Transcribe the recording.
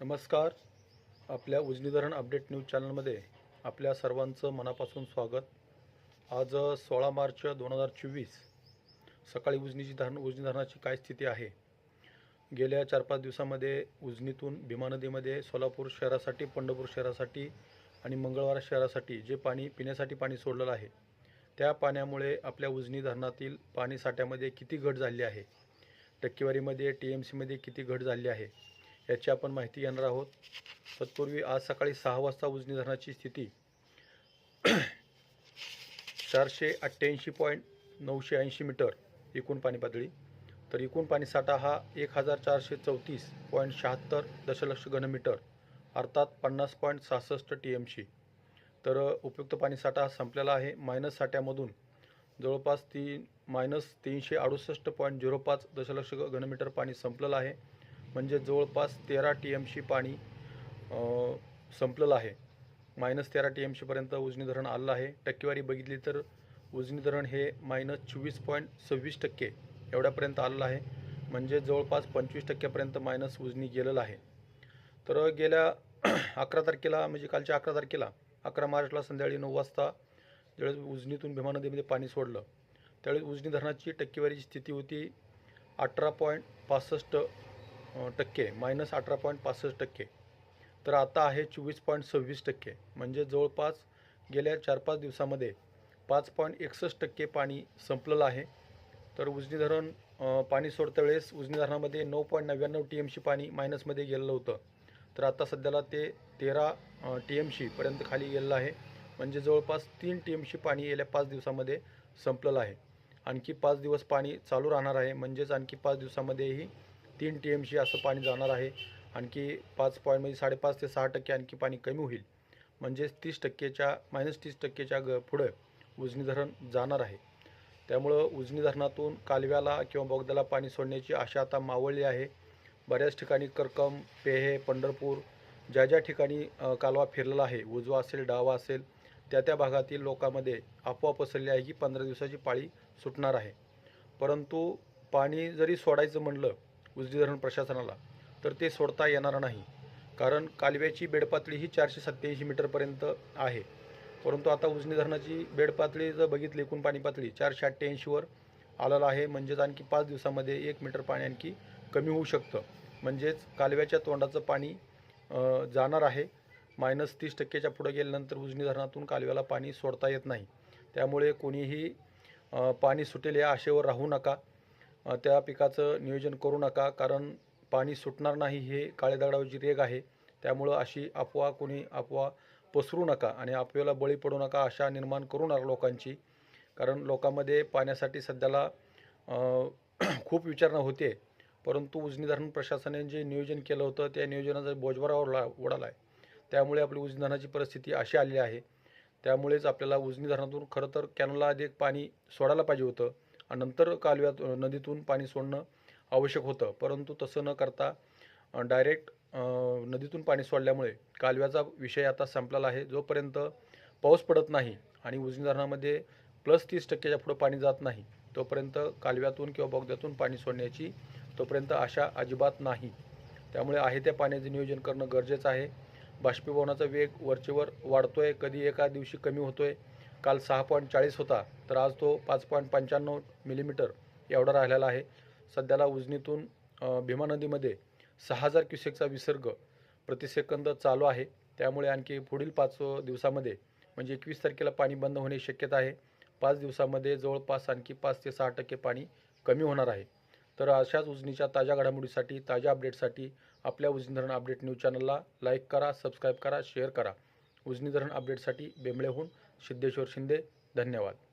नमस्कार. आपल्या उजनी धरण अपडेट न्यूज चॅनलमध्ये आपल्या सर्वांचं मनापासून स्वागत. आज सोळा मार्च दोन हजार चोवीस सकाळी उजनीची धरण उजनी धरणाची काय स्थिती आहे? गेल्या चार पाच दिवसामध्ये उजनीतून भीमा नदीमध्ये सोलापूर शहरासाठी पंढरपूर शहरासाठी आणि मंगळवार शहरासाठी जे पाणी पिण्यासाठी पाणी सोडलेलं आहे त्या पाण्यामुळे आपल्या उजनी धरणातील पाणी साठ्यामध्ये किती घट झाली आहे? टक्केवारीमध्ये टी एम सीमध्ये किती घट झाली आहे? याची आपण माहिती घेणार आहोत. तत्पूर्वी आज सकाळी सहा वाजता उजनी धरणाची स्थिती चारशे अठ्ठ्याऐंशी पॉईंट नऊशे ऐंशी मीटर एकूण पाणी पातळी तर एकूण पाणी साठा हा एक हजार चारशे चौतीस पॉईंट शहात्तर दशलक्ष घनमीटर अर्थात पन्नास पॉईंट सहासष्ट टी एम सी तर उपयुक्त पाणी साठा हा संपलेला आहे. मायनस साठ्यामधून जवळपास तीन मायनस तीनशे अडुसष्ट पॉईंट झिरो पाच दशलक्ष घनमीटर पाणी संपलेलं आहे. म्हणजे जवळपास तेरा टी एम सी पाणी संपलेलं आहे. मायनस तेरा टी एम सीपर्यंत उजनी धरण आलेलं आहे. टक्केवारी बघितली तर उजनी धरण हे मायनस चोवीस पॉईंट सव्वीस टक्के एवढ्यापर्यंत आलेलं आहे. म्हणजे जवळपास पंचवीस टक्क्यापर्यंत मायनस उजनी गेलेलं आहे. तर गेल्या अकरा तारखेला म्हणजे कालच्या अकरा तारखेला अकरा मार्चला संध्याकाळी नऊ वाजता ज्यावेळेस उजनीतून भीमा नदीमध्ये पाणी सोडलं त्यावेळेस उजनी धरणाची टक्केवारीची स्थिती होती अठरा पॉईंट पासष्ट टक्के मायनस अठरा पॉईंट पासष्ट टक्के. तर आता आहे चोवीस पॉईंट सव्वीस टक्के. म्हणजे जवळपास गेल्या चार पाच दिवसामध्ये पाच पॉईंट एकसष्ट टक्के पाणी संपलेलं आहे. तर उजनी धरण पाणी सोडत्या वेळेस उजनी धरणामध्ये नऊ पॉईंट नव्याण्णव टी एम सी पाणी मायनसमध्ये गेलेलं होतं. तर आता सध्याला ते तेरा टी एम सीपर्यंत खाली गेलेलं आहे. म्हणजे जवळपास तीन टी एम सी पाणी गेल्या पाच दिवसामध्ये संपलेलं आहे. आणखी पाच दिवस पाणी चालू राहणार आहे. म्हणजेच आणखी पाच दिवसामध्येही तीन टी एम सी असं पाणी जाणार आहे. आणखी पाच पॉईंट म्हणजे साडेपाच ते सहा टक्के आणखी पाणी कमी होईल. म्हणजेच तीस टक्केच्या मायनस तीस टक्केच्या ग पुढं उजनी धरण जाणार आहे. त्यामुळं उजनी धरणातून कालव्याला किंवा बोगद्याला पाणी सोडण्याची आशा आता मावळली आहे. बऱ्याच ठिकाणी करकम पेहे पंढरपूर ज्या ज्या ठिकाणी कालवा फिरलेला आहे उजवा असेल डावा असेल त्या त्या भागातील लोकांमध्ये अफवा पसरली आहे की पंधरा दिवसाची पाळी सुटणार आहे. परंतु पाणी जरी सोडायचं म्हणलं उजनी धरण प्रशासनाला तर ते सोडता येणार नाही. कारण कालव्याची बेडपातळी ही चारशे सत्त्याऐंशी मीटरपर्यंत आहे. परंतु आता उजनी धरणाची बेडपातळी जर बघितली एकूण पाणी पातळी चारशे अठ्ठ्याऐंशीवर आलेला आहे. म्हणजेच आणखी पाच दिवसामध्ये एक मीटर पाणी आणखी कमी होऊ शकतं. म्हणजेच कालव्याच्या तोंडाचं पाणी जाणार आहे. मायनस तीस टक्केच्या पुढे गेल्यानंतर उजनी धरणातून कालव्याला पाणी सोडता येत नाही. त्यामुळे कोणीही पाणी सुटेल या आशेवर राहू नका. त्या पिकाचं नियोजन करू नका कारण पाणी सुटणार नाही हे काळे दगडावरची रेग आहे. त्यामुळं अशी अफवा कोणी अफवा पसरू नका आणि अफवेला बळी पडू नका आशा निर्माण करू नका लोकांची. कारण लोकांमध्ये पाण्यासाठी सध्याला खूप विचारणा होते. परंतु उजनी धरण प्रशासनाने जे नियोजन केलं होतं त्या नियोजनाचा बोजभरावर ला उडाला आहे. त्यामुळे आपली उजनी धरणाची परिस्थिती अशी आलेली आहे. त्यामुळेच आपल्याला उजनी धरणातून खरं तर कॅनलला अधिक पाणी सोडायला पाहिजे होतं. नंतर कालव्यात नदीतून पाणी सोडणं आवश्यक होतं. परंतु तसं न करता डायरेक्ट नदीतून पाणी सोडल्यामुळे कालव्याचा विषय आता संपलेला आहे. जोपर्यंत पाऊस पडत नाही आणि उजनी धरणामध्ये प्लस तीस टक्क्याच्या पुढं पाणी जात नाही तोपर्यंत कालव्यातून किंवा बोगद्यातून पाणी सोडण्याची तोपर्यंत आशा अजिबात नाही. त्यामुळे आहे त्या पाण्याचं नियोजन करणं गरजेचं आहे. बाष्पीभवनाचा वेग वरचेवर वाढतो आहे कधी एका दिवशी कमी होतो आहे काल सहा पॉईंट चाळीस होता तर आज तो पाच पॉईंट पंच्याण्णव मिलीमीटर एवढा राहिलेला आहे. सध्याला उजनीतून भीमा नदीमध्ये सहा हजार क्युसेकचा विसर्ग प्रतिसेकंद चालू आहे. त्यामुळे आणखी पुढील पाच दिवसामध्ये म्हणजे एकवीस तारखेला पाणी बंद होण्याची शक्यता आहे. पाच दिवसामध्ये जवळपास आणखी पाच ते सहा टक्के पाणी कमी होणार आहे. तर अशाच उजनीच्या ताज्या घडामोडीसाठी ताज्या अपडेटसाठी आपल्या उजनी धरण अपडेट न्यूज चॅनलला लाईक करा सबस्क्राईब करा शेअर करा. उजनी धरण अपडेटसाठी बेंबळेहून सिद्धेश्वर शिंदे धन्यवाद.